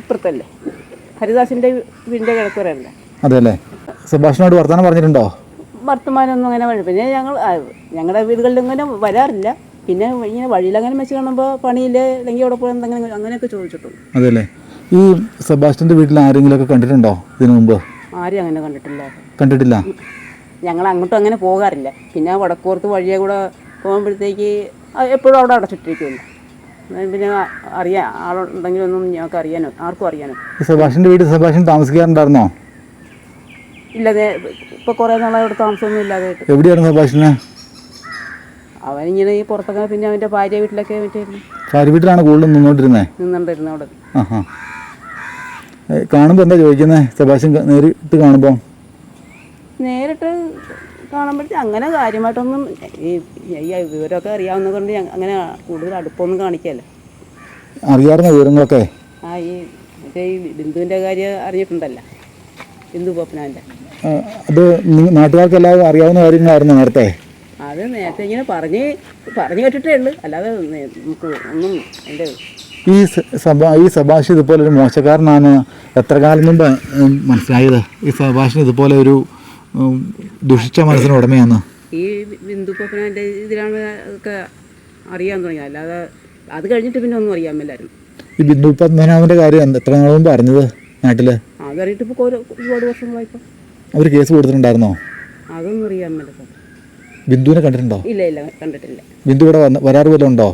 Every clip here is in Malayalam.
ഇപ്പുറത്തല്ലേ? ഹരിദാസിന്റെ വീടിന്റെ കിഴക്കുറയല്ലേ അതെ അല്ലേ സുഭാഷിനോട് വർത്തമാനം പറഞ്ഞിട്ടുണ്ടോ? വർത്തമാനമൊന്നും അങ്ങനെ വഴി പിന്നെ ഞങ്ങൾ ഞങ്ങളുടെ വീടുകളിൽ ഇങ്ങനെ വരാറില്ല. പിന്നെ ഇങ്ങനെ വഴിയിലങ്ങനെ വെച്ച് കാണുമ്പോൾ പണിയില്ലേ? അല്ലെങ്കിൽ അവിടെ പോയി എന്തെങ്കിലും അങ്ങനെയൊക്കെ ചോദിച്ചിട്ടുണ്ട്. അതെയല്ലേ? ഈ സെബാസ്റ്റ്യന്റെ വീട്ടിൽ ആരെങ്കിലും ഒക്കെ കണ്ടിട്ടുണ്ടോ ഇതിനു മുമ്പ്? ആരും അങ്ങനെ കണ്ടിട്ടില്ല. കണ്ടിട്ടില്ല. ഞങ്ങൾ അങ്ങോട്ടും അങ്ങനെ പോകാറില്ല. പിന്നെ വടക്കൂർത്ത് വഴിയെ കൂടെ പോകുമ്പോഴത്തേക്ക് എപ്പോഴും അവിടെ അടച്ചിട്ടിരിക്കുമല്ലോ പിന്നെ അറിയാൻ ആളുണ്ടെങ്കിലൊന്നും ഞങ്ങൾക്ക് അറിയാനോ? ആർക്കും അറിയാനോ? സുഭാഷിന്റെ വീട് സെബാസ്റ്റ്യൻ താമസിക്കാറുണ്ടായിരുന്നോ? ഇല്ല ഇപ്പൊ കുറേ നാളെ അവിടെ താമസമൊന്നും ഇല്ലാതെ എവിടെയായിരുന്നു സെബാസ്റ്റ്യന് അവനിങ്ങനെ ഈ പുറത്തൊക്കെ പിന്നെ അവന്റെ ഭാര്യ വീട്ടിലൊക്കെ മറ്റായിരുന്നു ഭാര്യ വീട്ടിലാണ് കൂടുതലും നിന്നോണ്ടിരുന്നേ നിന്നുകൊണ്ടിരുന്ന അവിടെ. കാണുമ്പോൾ എന്താ ചോദിക്കുന്നത് ക- നേരിട്ട് കാണുമ്പോൾ നേരിട്ട് കാണുമ്പോഴത്തേ അങ്ങനെ കാര്യമായിട്ടൊന്നും ഈ ഈ വിവരമൊക്കെ അറിയാവുന്നത് കൊണ്ട് അങ്ങനെ കൂടുതൽ അടുപ്പമൊന്നും കാണിക്കല്ല അറിയാവുന്ന വിവരങ്ങളൊക്കെ? ആ ഈ മറ്റേ ഈ ബിന്ദുവിന്റെ കാര്യം അറിഞ്ഞിട്ടുണ്ടല്ലോ. ബിന്ദു പോപ്പനാന്റെ. അത് നാട്ടുകാർക്ക് എല്ലാവരും അറിയാവുന്ന കാര്യങ്ങളായിരുന്നു നേരത്തെ? അത് നേരത്തെ ഇങ്ങനെ പറഞ്ഞ് പറഞ്ഞു കേട്ടിട്ടേ ഉള്ളൂ. അല്ലാതെ നമുക്ക് ഒന്നും എന്റെ ഈ സഭാ ഈ സഭാഷ് ഇതുപോലെ ഒരു മോശക്കാരനാണ് എത്ര കാലം മുമ്പ് മനസ്സിലായത്? ഈ സഭാഷിന് ഇതുപോലെ ഒരു ദുഷിച്ച മനസ്സിന് ഉടമയാണ് ഈ ബിന്ദു പോപ്പനാന്റെ ഇതിലാണ് ഒക്കെ അറിയാൻ തുടങ്ങി അല്ലാതെ അത് കഴിഞ്ഞിട്ട് പിന്നെ ഒന്നും അറിയാൻ മേലായിരുന്നു. ഈ ബിന്ദു പത്മനാഭന്റെ കാര്യം എത്ര നാൾ മുമ്പ് അറിഞ്ഞത് നാട്ടിൽ അതറിയിട്ട് ഇപ്പോൾ ഒരു ഒരുപാട് വർഷങ്ങളായിപ്പോൾ അവർ കേസ് കൊടുത്തിട്ടുണ്ടായിരുന്നോ? അതൊന്നും അറിയാൻ മേല ബിന്ദുവിനെ കണ്ടിട്ടുണ്ടോ? ഇല്ല ഇല്ല കണ്ടിട്ടില്ല. ബിന്ദു ഇവിടെ വന്ന് വരാറ് വല്ലതും ഉണ്ടോ?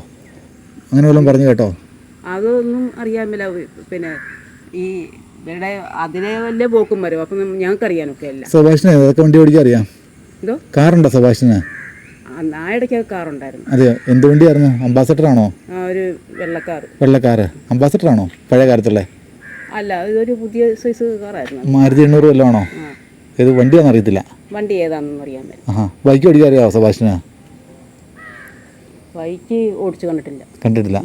അങ്ങനെ വല്ലതും പറഞ്ഞു കേട്ടോ. അതൊന്നും അറിയാൻ മേല. പിന്നെ ഈ ഇവരുടെ അതിനെ വല്ല പോക്കും വരും. അപ്പം ഞങ്ങൾക്ക് അറിയാനൊക്കെ അല്ല സുഭാഷിനെ ഏതൊക്കെ വണ്ടി ഓടിക്കാൻ അറിയാം? എന്തോ? കാറുണ്ടോ സുഭാഷിന്? ആ ഇടയ്ക്ക് കാറുണ്ടായിരുന്നു. അതെ എന്ത് വണ്ടിയായിരുന്നു? അംബാസഡർ ആണോ ആ ഒരു വെള്ളക്കാർ വെള്ളക്കാറ്. അംബാസഡർ ആണോ പഴയ കാലത്തുള്ള? അല്ല ഇതൊരു പുതിയ സൈസ് കാറായിരുന്നു. മാരുതി എണ്ണൂറ് വല്ലതും ആണോ ആ. ഏത് വണ്ടിയാണെന്ന് അറിയത്തില്ല? വണ്ടി ഏതാണെന്ന് അറിയാൻ മേല ബൈക്ക് ഓടിക്കാൻ അറിയാമോ സുഭാഷിന്? ബൈക്ക് ഓടിച്ചു കണ്ടിട്ടില്ല. കണ്ടിട്ടില്ല.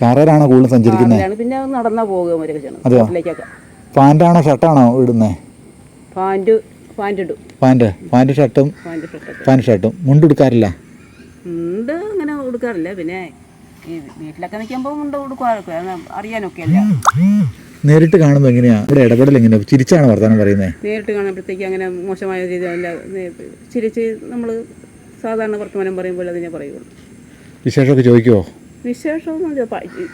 കാറിലാണോ കൂടുതൽ സഞ്ചരിക്കുന്നത്? പിന്നെ നടന്നാ പോകുക അതെയോ? പാന്റാണോ ഷർട്ടാണോ ഇടുന്നത് പാന്റ് പാന്റ് ഇടും പാന്റ് പാന്റ് ഷർട്ടും പാന്റ് ഷർട്ടും. മുണ്ട് എടുക്കാറില്ല മുണ്ട് അങ്ങനെ കൊടുക്കാറില്ല പിന്നെ വീട്ടിലൊക്കെ നിൽക്കുമ്പോൾ മുണ്ട് കൊടുക്കാറൊക്കെ അറിയാനൊക്കെ അല്ല നേരിട്ട് കാണുമ്പോൾ എങ്ങനെയാ? ഇവിടെ ഇടപെടൽ എങ്ങനെയാ? ചിരിച്ചാണ് വർത്തമാനം പറയുന്നത് നേരിട്ട് കാണുമ്പോഴത്തേക്ക് അങ്ങനെ മോശമായ രീതിയിലല്ല ചിരിച്ച് നമ്മൾ സാധാരണ വർത്തമാനം പറയുമ്പോൾ അതിനെ പറയുള്ളൂ. വിശേഷമൊക്കെ ചോദിക്കുമോ വിശേഷമൊന്നും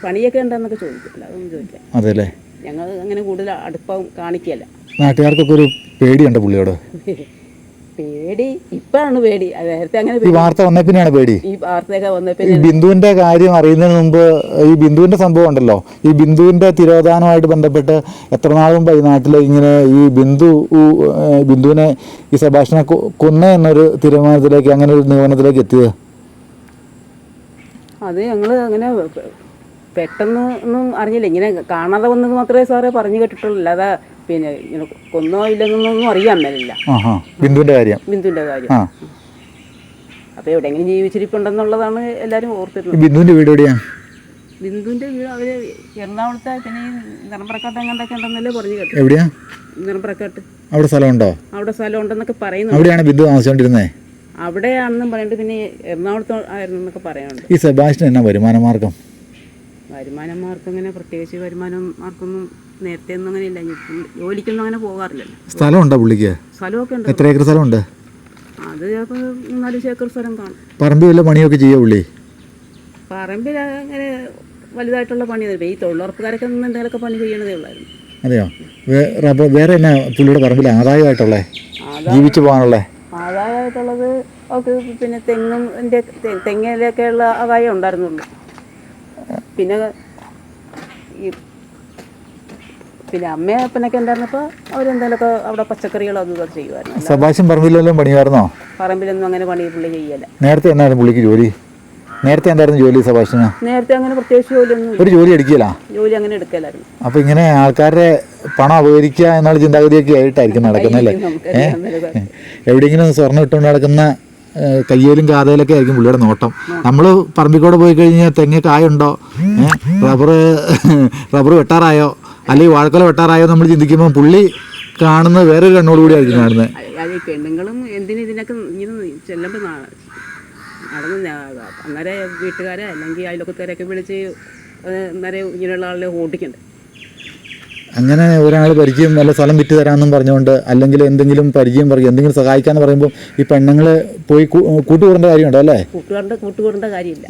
പണിയൊക്കെ ഉണ്ടെന്നൊക്കെ ചോദിക്കില്ല അതൊന്നും ചോദിക്കാം അതെല്ലേ? ഞങ്ങൾ അങ്ങനെ കൂടുതൽ അടുപ്പം കാണിക്കല്ല നാട്ടുകാർക്കൊക്കെ ഒരു പേടിയുണ്ട് പുള്ളിയോട്. പേടി ഇപ്പോഴാണ് പേടി. നേരത്തെ അങ്ങനെ ഈ വാർത്ത വന്നേ പിന്നെയാണ് പേടി. ഈ വാർത്തയൊക്കെ വന്ന പിന്നെ ബിന്ദുവിന്റെ കാര്യം അറിയുന്നതിന് മുമ്പ് ഈ ബിന്ദുവിന്റെ സംഭവം ഉണ്ടല്ലോ. ഈ ബിന്ദുവിന്റെ തിരോധാനമായിട്ട് ബന്ധപ്പെട്ട് എത്ര നാളും മുമ്പ് ഈ നാട്ടിൽ ഇങ്ങനെ ഈ ബിന്ദു ബിന്ദുവിനെ ഈ സഭാഷണ കൊന്ന എന്നൊരു തീരുമാനത്തിലേക്ക് അങ്ങനെ ഒരു നിഗമനത്തിലേക്ക് എത്തിയത്? അത് ഞങ്ങൾ അങ്ങനെ പെട്ടെന്ന് ഒന്നും അറിഞ്ഞില്ല. ഇങ്ങനെ കാണാതെ വന്നത് മാത്രമേ സാറേ പറഞ്ഞു കേട്ടിട്ടുള്ളൂ. അല്ലാതെ പിന്നെ ഇങ്ങനെ കൊന്നോ ഇല്ലെന്നൊന്നും അറിയാൻ മേലില്ല. ബിന്ദുവിന്റെ കാര്യം. ബിന്ദുവിന്റെ കാര്യം. അപ്പൊ അപ്പോൾ എവിടെയെങ്കിലും ജീവിച്ചിരിപ്പുണ്ടെന്നുള്ളതാണ് എല്ലാരും ഓർത്തിരുന്നത്. ബിന്ദുവിന്റെ വീട് എവിടെയാ? ബിന്ദുവിന്റെ വീട് അവർ എറണാകുളത്തെ പിന്നെ ഈ നിറമ്പ്രക്കാട്ട് എങ്ങാണ്ടൊക്കെ ഉണ്ടെന്നല്ലേ പറഞ്ഞു കേട്ടു എവിടെയാ? നിറമ്പറക്കാട്ട് അവിടെ സ്ഥലമുണ്ടോ? അവിടെ സ്ഥലം ഉണ്ടെന്നൊക്കെ പറയുന്നു അവിടെയാണ് ബിന്ദു താമസിച്ചോണ്ടിരുന്നേ? അവിടെയാണെന്നും പറയുന്നുണ്ട് പിന്നെ എറണാകുളത്ത് ആയിരുന്നു എന്നൊക്കെ പറയാനുണ്ട്. ഈ സെബാഷിന് എന്നാ വരുമാന മാർഗം വരുമാനന്മാർക്ക് അങ്ങനെ പ്രത്യേകിച്ച് വരുമാനന്മാർക്കൊന്നും നേരത്തെ ഒന്നും അങ്ങനെ ഇല്ല. ജോലിക്കൊന്നും അങ്ങനെ പോകാറില്ലല്ലോ. സ്ഥലമുണ്ടോ പുള്ളിക്ക്? സ്ഥലമൊക്കെ ഉണ്ട്. എത്ര ഏക്കർ സ്ഥലമുണ്ട്? അത് ചിലപ്പോൾ മൂന്നാൽ ഏക്കർ സ്ഥലം കാണും. പറമ്പിൽ വല്ല പണിയൊക്കെ ചെയ്യോ പുള്ളി? പറമ്പിൽ അങ്ങനെ വലുതായിട്ടുള്ള പണി ഈ തൊഴിലുറപ്പുകാരൊക്കെ നിന്ന് എന്തെങ്കിലുമൊക്കെ പണി ചെയ്യണതേ ഉള്ളായിരുന്നു. അതെയോ? വേറെ വേറെ എന്നാ പുള്ളിയുടെ പറമ്പിൽ ആദായമായിട്ടുള്ളേ? ജീവിച്ചു പോകാനുള്ളേ? ആദായമായിട്ടുള്ളത് ഒക്കെ പിന്നെ തെങ്ങും തെങ്ങിലൊക്കെയുള്ള ആദായം ഉണ്ടായിരുന്നുള്ളൂ. പിന്നെ ഈ പിന്നെ അമ്മയും അപ്പനൊക്കെ ഉണ്ടായിരുന്നപ്പോൾ അവരെന്തെങ്കിലുമൊക്കെ അവിടെ പച്ചക്കറികളോ അതും ഇതൊക്കെ ചെയ്യുമായിരുന്നു വല്ലതും പണിയായിരുന്നോ പറമ്പിലൊന്നും അങ്ങനെ പണി പുള്ളി ചെയ്യല നേരത്തെ എന്നായിരുന്നു പുള്ളിക്ക് ജോലി? നേരത്തെ എന്തായിരുന്നു ജോലി സബാഷിന്? നേരത്തെ അങ്ങനെ പ്രത്യേകിച്ച് ജോലിയൊന്നും ഒരു ജോലി എടുക്കില്ല? ജോലി അങ്ങനെ എടുക്കലായിരുന്നു. അപ്പൊ ഇങ്ങനെ ആൾക്കാരുടെ പണം അപകരിക്കുക എന്നുള്ള ചിന്താഗതിയൊക്കെ ആയിട്ടായിരിക്കും നടക്കുന്നത് അല്ലേ? എവിടെയെങ്കിലും സ്വർണം ഇട്ടുകൊണ്ട് നടക്കുന്ന കയ്യേലും കാതയിലൊക്കെ ആയിരിക്കും പുള്ളിയുടെ നോട്ടം. നമ്മൾ പറമ്പിക്കൂടെ പോയി കഴിഞ്ഞാൽ തെങ്ങ് കായുണ്ടോ റബ്ബർ റബ്ബർ വെട്ടാറായോ? അല്ലെങ്കിൽ വാഴക്കൊല വെട്ടാറായോ നമ്മൾ ചിന്തിക്കുമ്പോൾ പുള്ളി കാണുന്നത് വേറൊരു കണ്ണോടുകൂടി ആയിരിക്കും കാണുന്നത്. പെണ്ണുങ്ങളും അന്നേരം വീട്ടുകാരെ അല്ലെങ്കിൽ അയൽവക്കക്കാരെയൊക്കെ വിളിച്ച് അന്നേരം ഇങ്ങനെയുള്ള ആളെ ഓടിക്കണ്ടേ? അങ്ങനെ ഒരാൾ പരിചയം വല്ല സ്ഥലം വിറ്റ് തരാമെന്നും പറഞ്ഞുകൊണ്ട് അല്ലെങ്കിൽ എന്തെങ്കിലും പരിചയം പറയും എന്തെങ്കിലും സഹായിക്കാന്ന് പറയുമ്പോൾ ഈ പെണ്ണുങ്ങൾ പോയി കൂട്ടുകൂടേണ്ട കാര്യമുണ്ടോ അല്ലേ? കൂട്ടുകാരുടെ കൂട്ടുകൂടേണ്ട കാര്യമില്ല.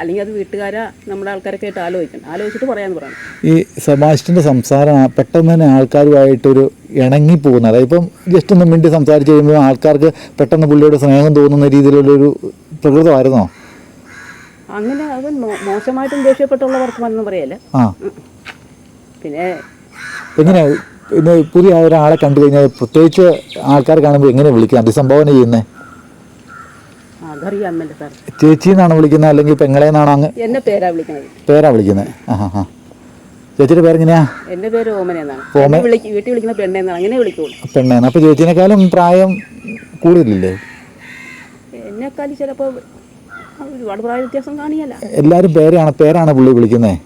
അല്ലെങ്കിൽ അത് വീട്ടുകാരാ നമ്മുടെ ആൾക്കാരൊക്കെ ആയിട്ട് ആലോചിക്കണം. ആലോചിച്ചിട്ട് പറയാന്ന് പറയണം. ഈ സെബാസ്റ്റിന്റെ സംസാരം പെട്ടെന്ന് തന്നെ ആൾക്കാരുമായിട്ടൊരു ഇണങ്ങി പോകുന്നത് അതായത് ഇപ്പം ജസ്റ്റ് ഒന്ന് മിണ്ടി സംസാരിച്ച് കഴിയുമ്പോൾ ആൾക്കാർക്ക് പെട്ടെന്ന് പുള്ളിയോട് സ്നേഹം തോന്നുന്ന രീതിയിലുള്ളൊരു പ്രകൃതമായിരുന്നോ? അങ്ങനെ അവൻ മോശമായിട്ടും ദേഷ്യപ്പെട്ടുള്ളവർക്ക് വന്നു പറയല്ലേ? പിന്നെ എങ്ങനെയാ ഇന്ന് പുതിയ ഒരാളെ കണ്ടു കഴിഞ്ഞാൽ പ്രത്യേകിച്ച് ആൾക്കാർ കാണുമ്പോൾ എങ്ങനെ വിളിക്കുക? അഭിസംബോധന ചെയ്യുന്നത് ചേച്ചി എന്നാണ് വിളിക്കുന്നത്? അല്ലെങ്കിൽ പെങ്ങളെ എന്നാണോ അങ്ങ് എന്നെ പേരാ വിളിക്കുന്നത് പേരാ വിളിക്കുന്നത്. ആ ചേച്ചിയുടെ പേരെങ്ങനെയാ? പേര് ഓമന എന്നാണ്. വീട്ടിൽ വിളിക്കുന്ന പെണ്ണെന്നാണ് അങ്ങനെ വിളിക്കുള്ളൂ. പെണ്ണേന്ന് അപ്പൊ ചേച്ചിനെക്കാളും പ്രായം കൂടുതലില്ലേ? എന്നെക്കാളും ചിലപ്പോൾ ഒരുപാട് പ്രായ വ്യത്യാസം കാണിയല്ല. എല്ലാവരും പേരാണ് പേരാണ് പുള്ളി വിളിക്കുന്നത്.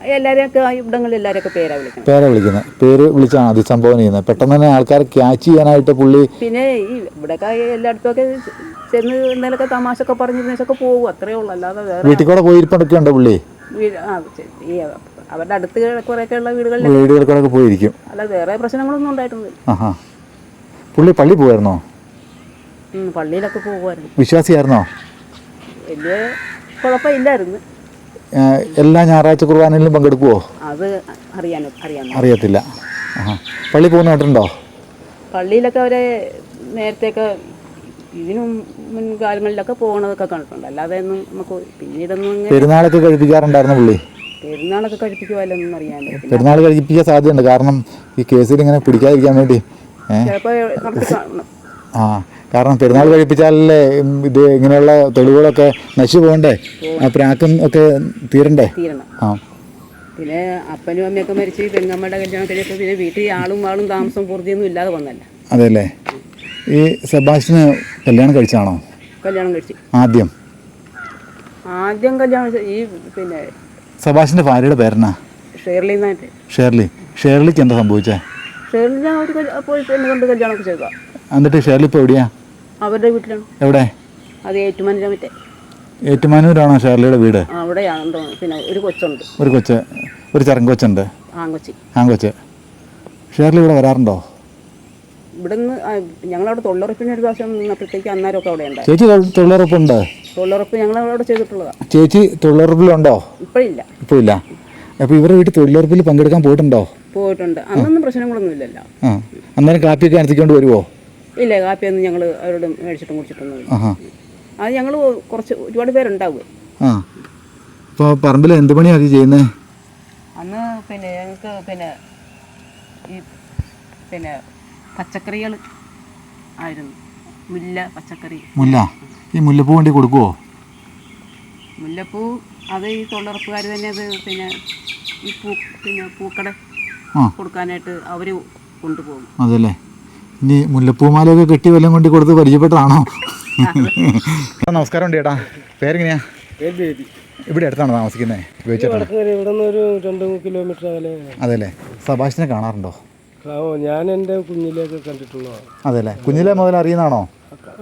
എല്ലാവരെയൊക്കെ ഇവിടങ്ങളിൽ എല്ലാവരെയൊക്കെ പേരാ വിളിക്കുന്നത്. പേര് വിളിച്ചാണ് അഭിസംബോധന ചെയ്യുന്നത്. പെട്ടെന്ന് തന്നെ ആൾക്കാരെ ക്യാച്ച് ചെയ്യാനായിട്ട് പുള്ളി പിന്നെ ഈ ഇവിടെയൊക്കെ എല്ലായിടത്തുമൊക്കെ ചെന്ന് എന്തെങ്കിലുമൊക്കെ തമാശയൊക്കെ പറഞ്ഞിരുന്നൊക്കെ പോകും. അത്രേ ഉള്ളൂ. അല്ലാതെ വേറെ വീട്ടിൽ കൂടെ പോയിരിപ്പൊക്കെ ഉണ്ടോ പുള്ളി? വീട് ആ ഈ അവരുടെ അടുത്ത് കുറേയൊക്കെ ഉള്ള വീടുകളിൽ വീടുകളിൽ കൂടെ പോയിരിക്കും. അല്ലാതെ വേറെ പ്രശ്നങ്ങളൊന്നും ആഹാ. പുള്ളി പള്ളി പോയായിരുന്നോ? ഉം, പള്ളിയിലൊക്കെ പോകുമായിരുന്നു. വിശ്വാസിയായിരുന്നോ? വലിയ കുഴപ്പമില്ലായിരുന്നു. എല്ലാ ഞായറാഴ്ച കുർബാനയിലും പങ്കെടുക്കുവോ? അത് അറിയാൻ അറിയാൻ അറിയത്തില്ല. പള്ളി പോകുന്ന കേട്ടിട്ടുണ്ടോ പള്ളിയിലൊക്കെ അവരെ നേരത്തെയൊക്കെ ഇതിനും മുൻകാലങ്ങളിലൊക്കെ പോകണതൊക്കെ കണ്ടിട്ടുണ്ട്. അല്ലാതെ ഒന്നും നമുക്ക് പിന്നീടൊന്നും പെരുന്നാളൊക്കെ കഴിപ്പിക്കാറുണ്ടായിരുന്നു പുള്ളി? പെരുന്നാളൊക്കെ കഴിപ്പിക്കുമല്ലോന്നും അറിയാൻ പറ്റില്ല. പെരുന്നാൾ കഴിപ്പിക്കാൻ സാധ്യതയുണ്ട്. കാരണം ഈ കേസിൽ ഇങ്ങനെ പിടിക്കാതിരിക്കാൻ വേണ്ടി ചിലപ്പോൾ ആ കാരണം പെരുന്നാൾ കഴിപ്പിച്ചാലല്ലേ ഇത് ഇങ്ങനെയുള്ള തെളിവുകളൊക്കെ നശിച്ചു പോകണ്ടേ? ആ പ്രാക്കും ഒക്കെ തീരണ്ടേ? തീരണം. ആ. പിന്നെ അപ്പനും അമ്മയൊക്കെ മരിച്ച് പെങ്ങമ്മയുടെ കല്യാണം പിന്നെ വീട്ടിൽ ആളും ആളും താമസം പൂർത്തിയൊന്നും ഇല്ലാതെ വന്നല്ല അതെല്ലേ ഈ സെബാസ്റ്റിന് കല്യാണം കഴിച്ചാണോ? കല്യാണം കഴിച്ചു. ആദ്യം? ആദ്യം കല്യാണം ഈ പിന്നെ സെബാസ്റ്റിന്റെ ഭാര്യയുടെ പേരെന്നാ? ഷേർലി ഷേർലി. ഷേർലിക്ക് എന്താ സംഭവിച്ചേ? ഷേർലി ഞാൻ പോയി പെണ്ണ് കൊണ്ട് കല്യാണമൊക്കെ ചെയ്തതാണ് എന്നിട്ട് ഷേർലി ഇപ്പോൾ എവിടെയാ? അവരുടെ വീട്ടിലാണ്. എവിടെ? അത് ഏറ്റുമാനിച്ച മറ്റേ. ഏറ്റുമാനൂരാണോ ഷേർലിയുടെ വീട്? അവിടെയാണ് പിന്നെ ഒരു കൊച്ചുണ്ട്. ഒരു കൊച്ച് ഒരു ചെറുങ്കൊച്ചുണ്ട്. ആങ്കൊച്ചി. ആങ്കൊച്ച്. ഷേർലി ഇവിടെ വരാറുണ്ടോ? ഇവിടുന്ന് ഞങ്ങളവിടെ തൊഴിലുറപ്പിന് ഒരു പ്രാവശ്യം നിന്നപ്പോഴത്തേക്ക് അന്നേരമൊക്കെ അവിടെ ഉണ്ട് ചേച്ചി തൊഴിലുറപ്പുണ്ട്? തൊഴിലുറപ്പ് ഞങ്ങളവിടെ ചെയ്തിട്ടുള്ളതാണ് ചേച്ചി തൊഴിലുറപ്പിലുണ്ടോ? ഇപ്പോഴില്ല. ഇപ്പോഴില്ല. അപ്പോൾ ഇവരുടെ വീട്ടിൽ തൊഴിലുറപ്പിൽ പങ്കെടുക്കാൻ പോയിട്ടുണ്ടോ? പോയിട്ടുണ്ട്. അന്നൊന്നും പ്രശ്നങ്ങളൊന്നും ഇല്ലല്ലോ ആ. അന്നേരം കാപ്പിയൊക്കെ അനുസരിച്ചുകൊണ്ട് വരുമോ ഇല്ല കാപ്പിയൊന്നും ഞങ്ങൾ അവരോട് മേടിച്ചിട്ടും കുടിച്ചിട്ടൊന്നും അത് ഞങ്ങൾ കുറച്ച് ഒരുപാട് പേരുണ്ടാവുക ആ. അപ്പോൾ പറമ്പിൽ എന്ത് പണിയാണ് ചെയ്യുന്നത് അന്ന് പിന്നെ ഞങ്ങൾക്ക് പിന്നെ ഈ പിന്നെ പച്ചക്കറികൾ ആയിരുന്നു. മുല്ല പച്ചക്കറി. മുല്ല? ഈ മുല്ലപ്പൂ വേണ്ടി കൊടുക്കുവോ? മുല്ലപ്പൂ അത് ഈ തൊഴിലുറപ്പുകാർ തന്നെ അത് പിന്നെ ഈ പൂ പിന്നെ പൂക്കട കൊടുക്കാനായിട്ട് അവർ കൊണ്ടുപോകും. അതല്ലേ? ഇനി മുല്ലപ്പൂമാലയൊക്കെ കെട്ടി വല്ലതും കൊണ്ട് കൊടുത്ത് പരിചയപ്പെട്ടതാണോ? നമസ്കാരം ഉണ്ട് ചേട്ടാ. പേരെങ്ങനെയാ? ഇവിടെ അടുത്താണ് താമസിക്കുന്നത് അതെല്ലേ. സഭാഷിനെ കാണാറുണ്ടോ? ഞാൻ എന്റെ കുഞ്ഞിലേക്ക് കണ്ടിട്ടുള്ളതാണ്. അതെല്ലേ. കുഞ്ഞിലെ മുതൽ അറിയുന്നതാണോ?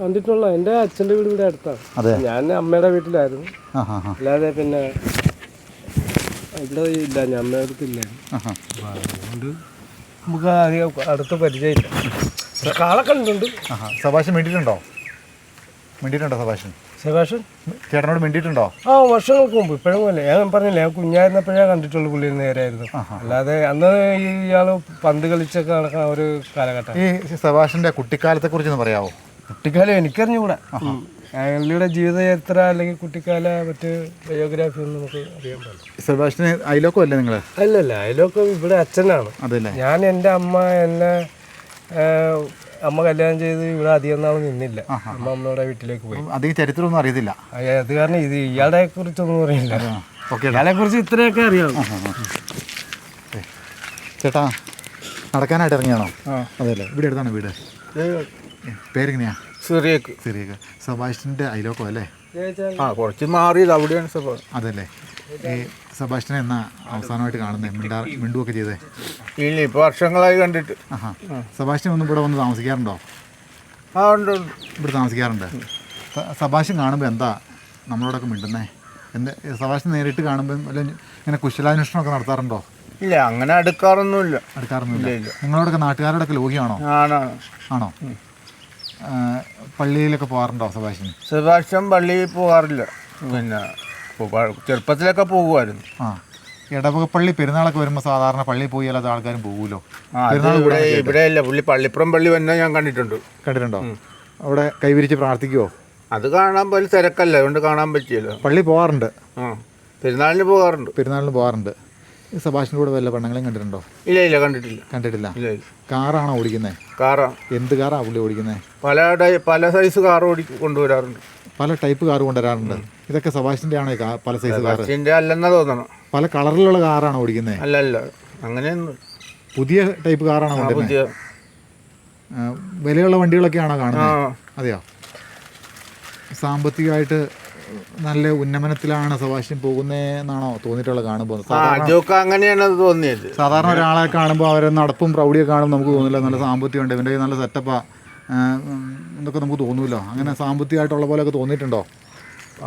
കണ്ടിട്ടുള്ള എന്റെ അച്ഛന്റെ വീട് ഇവിടെ അടുത്താണ്. അതെ. ഞാൻ അമ്മയുടെ വീട്ടിലായിരുന്നു. അല്ലാതെ പിന്നെ ഇവിടെ ഇല്ല. ഞാൻ അമ്മയുടെ അടുത്തില്ല അതുകൊണ്ട് നമുക്ക് അധികം അടുത്ത പരിചയമില്ല. കാളെ കണ്ടിട്ടുണ്ട് ആഹാ. സഭാഷൻ മിണ്ടിയിട്ടുണ്ടോ? മിണ്ടിയിട്ടുണ്ടോ സഭാഷൻ സഭാഷൻ ചേട്ടനോട് മിണ്ടിയിട്ടുണ്ടോ? ആ വർഷങ്ങൾക്ക് മുമ്പ്. ഇപ്പോഴും അല്ലേ? ഞാൻ പറഞ്ഞില്ലേ ഞാൻ കുഞ്ഞായിരുന്നപ്പോഴേ കണ്ടിട്ടുള്ള പുള്ളി നേരായിരുന്നു. അല്ലാതെ അന്ന് ഈ ഇയാൾ പന്ത് കളിച്ചൊക്കെ നടക്കുന്ന ഒരു കാലഘട്ടം. ഈ സഭാഷിന്റെ കുട്ടിക്കാലത്തെ കുറിച്ച് പറയാമോ കുട്ടിക്കാലം എനിക്കറിഞ്ഞുകൂടാ. അയാളുടെ ജീവിതചരിത്ര അല്ലെങ്കിൽ കുട്ടിക്കാല മറ്റ് ബയോഗ്രാഫി ഒന്നും നമുക്ക് അറിയാൻ പാടില്ല. സഭാഷിന് അയലോക്കോ അല്ലേ നിങ്ങൾ അല്ലല്ല അതിലൊക്കെ ഇവിടെ അച്ഛനാണ്. ഞാൻ എന്റെ അമ്മ എന്നെ അമ്മ കല്യാണം ചെയ്ത് ഇവിടെ അധികം നാൾ നിന്നില്ല. അമ്മ അമ്മയുടെ വീട്ടിലേക്ക് പോയി. അധികം ചരിത്രമൊന്നും അറിയത്തില്ല. അത് കാരണം ഇത് ഇയാളെ കുറിച്ചൊന്നും അറിയില്ല. ഓക്കെ ഇയാളെ കുറിച്ച് ഇത്രയൊക്കെ അറിയാം ചേട്ടാ നടക്കാനായിട്ട് ഇറങ്ങിയാണോ? അതെല്ലേ ഇവിടെ എടുത്താണ് വീട്. പേരെങ്ങനെയാ? സിറിയക്ക്. സിറിയക്ക്. സബാഷിന്റെ അയലോക്കോ അല്ലേ ആ കുറച്ച് മാറിയത് അവിടെയാണ് സഭ അതല്ലേ ഈ സബാഷ്ടനെ എന്നാ അവസാനമായിട്ട് കാണുന്നത് മിണ്ടാ മിണ്ടുമൊക്കെ ചെയ്തേ? ഇല്ല ഇപ്പോൾ വർഷങ്ങളായി കണ്ടിട്ട്. ആഹാ. സബാഷ്ടൻ ഒന്നും ഇവിടെ വന്ന് താമസിക്കാറുണ്ടോ? ആ ഉണ്ട് ഉണ്ട്. ഇവിടെ താമസിക്കാറുണ്ട്. സ- സബാഷൻ കാണുമ്പോൾ എന്താ നമ്മളോടൊക്കെ മിണ്ടുന്നേ? എന്താ സബാഷൻ നേരിട്ട് കാണുമ്പോൾ വല്ല ഇങ്ങനെ കുശലാന്വേഷണമൊക്കെ നടത്താറുണ്ടോ? ഇല്ല അങ്ങനെ അടുക്കാറൊന്നുമില്ല. അടുക്കാറൊന്നുമില്ല. ഇല്ല. നിങ്ങളോടൊക്കെ നാട്ടുകാരോടൊക്കെ ലോകിയാണോ ആണാണ്. ആണോ? ആ, പള്ളിയിലൊക്കെ പോകാറുണ്ടോ സബാഷൻ സെബാസ്റ്റ്യൻ പള്ളിയിൽ പോകാറില്ല. പിന്നെ ചെറുപ്പത്തിലൊക്കെ പോകുമായിരുന്നു ആ ഇടവകപ്പള്ളി പെരുന്നാളൊക്കെ വരുമ്പോൾ സാധാരണ പള്ളിയിൽ പോയി അല്ലാത്ത ആൾക്കാരും പോകുമല്ലോ ഇവിടെ ഇവിടെ അല്ല പുള്ളി പള്ളിപ്പുറം പള്ളി വന്നെ ഞാൻ കണ്ടിട്ടുണ്ട്. കണ്ടിട്ടുണ്ടോ? അവിടെ കൈവിരിച്ച് പ്രാർത്ഥിക്കുമോ അത് കാണാൻ പോലെ തിരക്കല്ല അതുകൊണ്ട് കാണാൻ പറ്റിയല്ലോ. പള്ളി പോകാറുണ്ട്. പെരുന്നാളിന് പോകാറുണ്ട്. പെരുന്നാളിന് പോകാറുണ്ട്. സഭാഷിന്റെ കൂടെ വല്ല പെണ്ണുങ്ങളെയും കണ്ടിട്ടുണ്ടോ? ഇല്ല ഇല്ല കണ്ടിട്ടില്ല. കണ്ടിട്ടില്ല. കാറാണോ ഓടിക്കുന്നത് കാറാ. എന്ത് കാറാണ് പുള്ളി ഓടിക്കുന്നത് പല പല സൈസ് കാർ ഓടി കൊണ്ടുവരാറുണ്ട്. പല ടൈപ്പ് കാർ കൊണ്ടുവരാറുണ്ട്. ഇതൊക്കെ സഭാഷിന്റെ ആണോ പല സൈസ് കാർ ബസ്സിന്റെ അല്ലെന്നാ തോന്നണം. പല കളറിലുള്ള കാറാണ് ഓടിക്കുന്നത് അല്ലല്ല അങ്ങനെ അങ്ങനെയൊന്നും പുതിയ ടൈപ്പ് കാറാണ് ആ, കൊണ്ടുവരുന്നത് പുതിയ ആ, വിലയുള്ള വണ്ടികളൊക്കെയാണോ കാണുന്നത് അതെയോ? സാമ്പത്തികമായിട്ട് നല്ല ഉന്നമനത്തിലാണ് സഭാഷ്യം പോകുന്നതെന്നാണോ തോന്നിയിട്ടുള്ള കാണുമ്പോൾ ആ അജോക്ക അങ്ങനെയാണ് തോന്നിയത്. സാധാരണ ഒരാളെ കാണുമ്പോൾ അവരെ നടപ്പും പ്രൗഢിയൊക്കെ കാണുമ്പോൾ നമുക്ക് തോന്നില്ല. നല്ല സാമ്പത്തികമുണ്ട്. ഇവന്റെ കയ്യിൽ നല്ല സെറ്റപ്പാ എന്നൊക്കെ നമുക്ക് തോന്നുമല്ലോ അങ്ങനെ സാമ്പത്തികമായിട്ടുള്ള പോലെയൊക്കെ തോന്നിയിട്ടുണ്ടോ?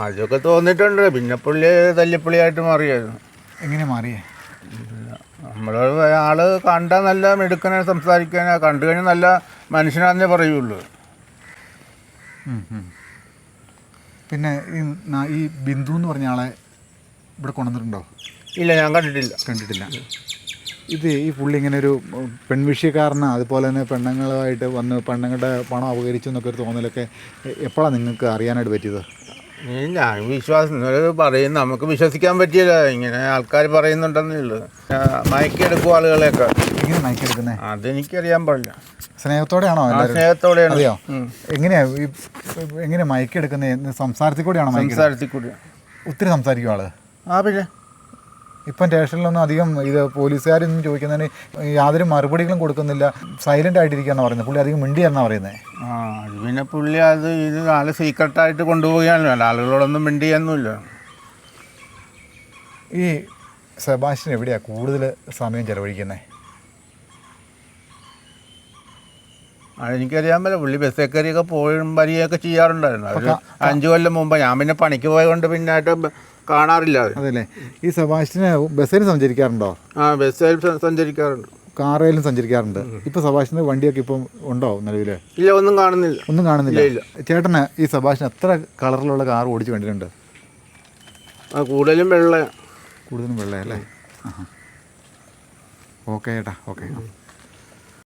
അതൊക്കെ തോന്നിയിട്ടുണ്ട്. പിന്നെ പുള്ളി തല്ലിപ്പുള്ളിയായിട്ട് മാറിയായിരുന്നു. എങ്ങനെ മാറിയേ? നമ്മൾ ആൾ കണ്ടാൽ നല്ല മെടുക്കനെ സംസാരിക്കാനാ കണ്ടു കഴിഞ്ഞാൽ നല്ല മനുഷ്യനാന്നേ പറയുള്ളൂ. പിന്നെ ഈ ഈ ബിന്ദു എന്ന് പറഞ്ഞ ആളെ ഇവിടെ കൊണ്ടുവന്നിട്ടുണ്ടോ? ഇല്ല ഞാൻ കണ്ടിട്ടില്ല. കണ്ടിട്ടില്ല. ഇത് ഈ പുള്ളി ഇങ്ങനെ ഒരു പെൺവിഷയക്കാരനാ. അതുപോലെ തന്നെ പെണ്ണുങ്ങളുമായിട്ട് വന്ന് പെണ്ണുങ്ങളുടെ പണം അപകരിച്ചു എന്നൊക്കെ ഒരു തോന്നലൊക്കെ എപ്പോഴാണ് നിങ്ങൾക്ക് അറിയാനായിട്ട് പറ്റിയത്? ഞാൻ വിശ്വാസം പറയും നമുക്ക് വിശ്വസിക്കാൻ പറ്റിയില്ല. ഇങ്ങനെ ആൾക്കാർ പറയുന്നുണ്ടെന്നേ ഉള്ളൂ. മയക്കെടുക്കും ആളുകളെയൊക്കെ. എങ്ങനെ മയക്കെടുക്കുന്നത് അതെനിക്കറിയാൻ പാടില്ല. സ്നേഹത്തോടെയാണോ സ്നേഹത്തോടെയാണ്. അതെയോ എങ്ങനെയാ? എങ്ങനെ മയക്കെടുക്കുന്നത് സംസാരത്തിൽ കൂടെയാണോ സംസാരത്തിൽ കൂടെ. ഒത്തിരി സംസാരിക്കും ആൾ. ആ പിന്നെ? ഇപ്പം സ്റ്റേഷനിലൊന്നും അധികം ഇത് പോലീസുകാരൊന്നും ചോദിക്കുന്നതിന് യാതൊരു മറുപടികളും കൊടുക്കുന്നില്ല. സൈലന്റ് ആയിട്ടിരിക്കുകയെന്ന് പറയുന്നത് പുള്ളി അധികം മിണ്ടിയെന്നാണ് പറയുന്നത് ആ അത് പിന്നെ പുള്ളി അത് ഇത് ആൾ സീക്രട്ടായിട്ട് കൊണ്ടുപോവുകയാണല്ലോ. അല്ല ആളുകളോടൊന്നും മിണ്ടിയൊന്നുമില്ല. ഈ സെബാസ്റ്റ്യൻ എവിടെയാണ് കൂടുതൽ സമയം ചെലവഴിക്കുന്നത് അതെനിക്കറിയാൻ പറ്റില്ല. പുള്ളി ബസ്സേ കയറിയൊക്കെ പോയും വരികയൊക്കെ ചെയ്യാറുണ്ടായിരുന്നു. അഞ്ചു കൊല്ലം മുമ്പ്. ഞാൻ പിന്നെ പണിക്ക് പോയതുകൊണ്ട് പിന്നെ ആയിട്ട് ബ- കാണാറില്ല അത്. അതല്ലേ? ഈ സഭാഷിനെ ബസ്സിൽ സഞ്ചരിക്കാറുണ്ടോ? ആ ബസ്സിൽ സ- സഞ്ചരിക്കാറുണ്ട്. കാറേലും സഞ്ചരിക്കാറുണ്ട്. ഇപ്പൊ സഭാഷിന് വണ്ടിയൊക്കെ ഇപ്പം ഉണ്ടോ നിലവിൽ? ഇല്ല ഒന്നും കാണുന്നില്ല. ഒന്നും കാണുന്നില്ല. ചേട്ടന് ഈ സഭാഷിന് എത്ര കളറിലുള്ള കാർ ഓടിച്ചു കണ്ടിട്ടുണ്ട്? കൂടുതലും വെള്ള കൂടുതലും വെള്ളയല്ലേ ഓക്കെ ചേട്ടാ ഓക്കെ.